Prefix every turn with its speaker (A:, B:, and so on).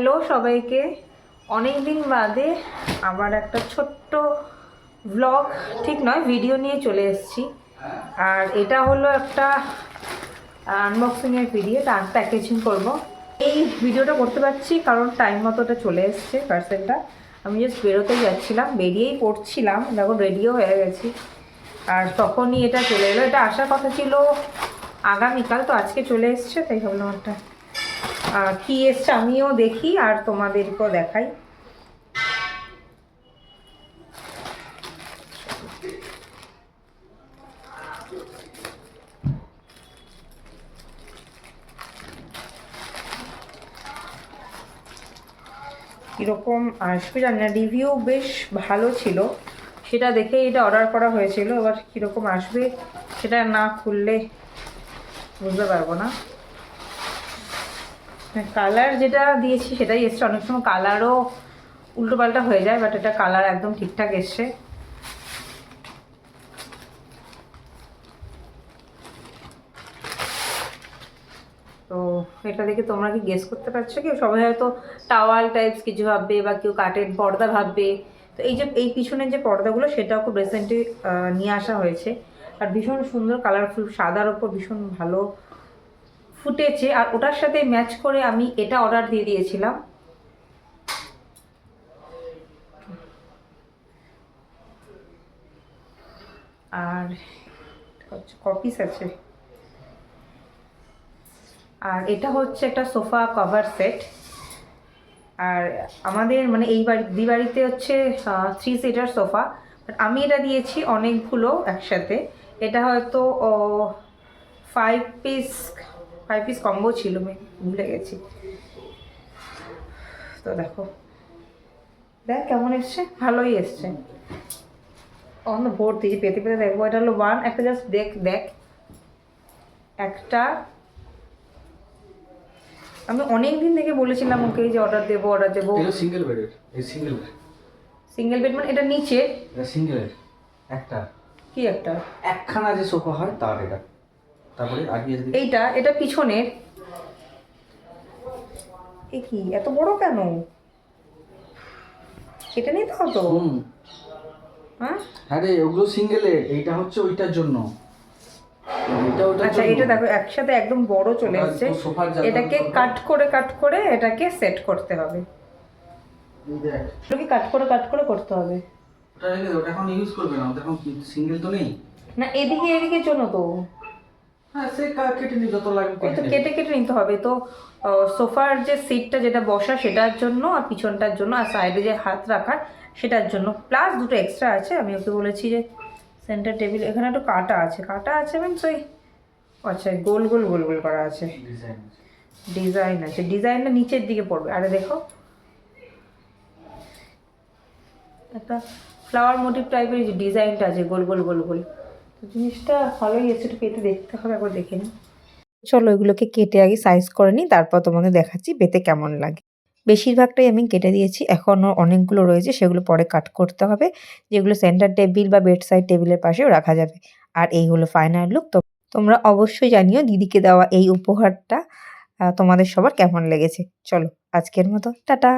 A: Hello সবাইকে। অনেক দিন বাদে আবার একটা ছোট্ট ব্লগ ঠিক নয় ভিডিও নিয়ে চলে এসেছি। আর এটা হলো একটা আনবক্সিংয়ের ভিডিও এটা আনপ্যাকেজিং করব। এই ভিডিওটা করতে পারছি কারণ টাইম মতো ওটা চলে এসছে পার্সেলটা আমি জাস্ট বেরোতে যাচ্ছিলাম, বেরিয়েই পড়ছিলাম, দেখো রেডিও হয়ে গেছি। আর তখনই এটা চলে এলো। এটা আসার কথা ছিল আগামীকাল, তো আজকে চলে এসছে, তাই ভাবলাম একটা কি এসছে আমিও দেখি আর তোমাদেরকেও দেখাই। কীরকম আসবে জানি না রিভিউ বেশ ভালো ছিল। সেটা দেখেই এটা অর্ডার করা হয়েছিল, এবার কীরকম আসবে সেটা না খুললে বুঝতে পারব না। কালার যেটা দিয়েছি সেটাই এসছে। অনেক সময় কালারও উল্টোপাল্টা হয়ে যায় বাট এটা কালার একদম ঠিকঠাক এসছে। তো এটা দেখে তোমরা কি গেস করতে পারছ? কেউ সবাই হয়তো টাওয়াল টাইপস কিছু ভাববে বা কেউ কাঠের পর্দা ভাববে। তো এই যে, এই পিছনের যে পর্দাগুলো, সেটাও খুব রিসেন্টলি নিয়ে আসা হয়েছে। আর ভীষণ সুন্দর কালারফুল সাদার ওপর ভীষণ ভালো ফুটেছে আর ওটার সাথে ম্যাচ করে আমি এটা অর্ডার দিয়ে দিয়েছিলাম। আর কপিস আছে। আর এটা হচ্ছে একটা সোফা কভার সেট। আর আমাদের মানে এই বাড়ি দি বাড়িতে হচ্ছে থ্রি সিটার সোফা। আমি এটা দিয়েছি অনেকগুলো একসাথে। এটা হয়তো five piece five piece combo ছিল ভুলে গেছি। তো দেখো। দেখ কেমন এসছে? ভালোই এসছে। অন্য ভর্তি যে পেতে পেতে দেখব। এটা হলো ওয়ান একটা জাস্ট দেখ দেখ। একটা। আমি অনেক দিন থেকে বলেছিলাম ওকে যে অর্ডার দেবো অর্ডার দেবো।
B: এটা সিঙ্গেল বেড এই সিঙ্গেল বেড
A: সিঙ্গেল বেড মানে এটা নিচে?
B: এটা সিঙ্গেলের একটা।
A: কি একটা?
B: একখানা যে সোফা হয় তার এটা। তারপরে আগে যদি
A: এইটা এটা পিছনের। এ কি এত বড় কেন? কেটে নিতে হতো। হ্যাঁ?
B: হ্যাঁ রে ওগুলো সিঙ্গেলের এইটা হচ্ছে ওইটার জন্য।
A: আচ্ছা এটা দেখো একসাথে একদম বড় চলে এসছে। এটাকে কাট করে কাট করে এটাকে সেট করতে হবে। এটাকে কাট করে কাট করে করতে হবে।
B: ওটা রেখে ওটা এখন ইউজ করবে না। ওটা এখন সিঙ্গেল তো নেই।
A: না এদিকে এদিকে জন্য তো।
B: হ্যাঁ সে কেটে নি যত লাগবে
A: ওই তো
B: কেটে
A: কেটে কেটে নিতে হবে। তো সোফার যে সিটটা যেটা বসা সেটার জন্য আর পিছনটার জন্য আর সাইডে যে হাত রাখার সেটার জন্য। প্লাস দুটো এক্সট্রা আছে। আমি ওকে বলেছি যে সেন্টার টেবিল এখানে একটু কাটা আছে। কাটা আছে মিনস ওই আচ্ছা গোল গোল গোল গোল করা আছে।
B: ডিজাইন আছে।
A: ডিজাইনটা নিচের দিকে পড়বে। আরে দেখো। একটা ফ্লাওয়ার মোটিভ টাইপের যে ডিজাইনটা আছে গোল গোল গোল গোল। জিনিসটা ভালোই এসে একটু কেটে দেখতে হবে, একবার দেখে নিই। চলো এগুলোকে কেটে আগে সাইজ করে নিই, তারপর তোমাদের দেখাচ্ছি পেতে কেমন লাগে। বেশিরভাগটাই আমি কেটে দিয়েছি, এখনও অনেকগুলো রয়েছে, সেগুলো পরে কাট করতে হবে, যেগুলো সেন্টার টেবিল বা বেড সাইড টেবিলের পাশেও রাখা যাবে। আর এই হলো ফাইনাল লুক তো তোমরা অবশ্যই জানিও দিদিকে দেওয়া এই উপহারটা তোমাদের সবার কেমন লেগেছে। চলো আজকের মতো, টাটা!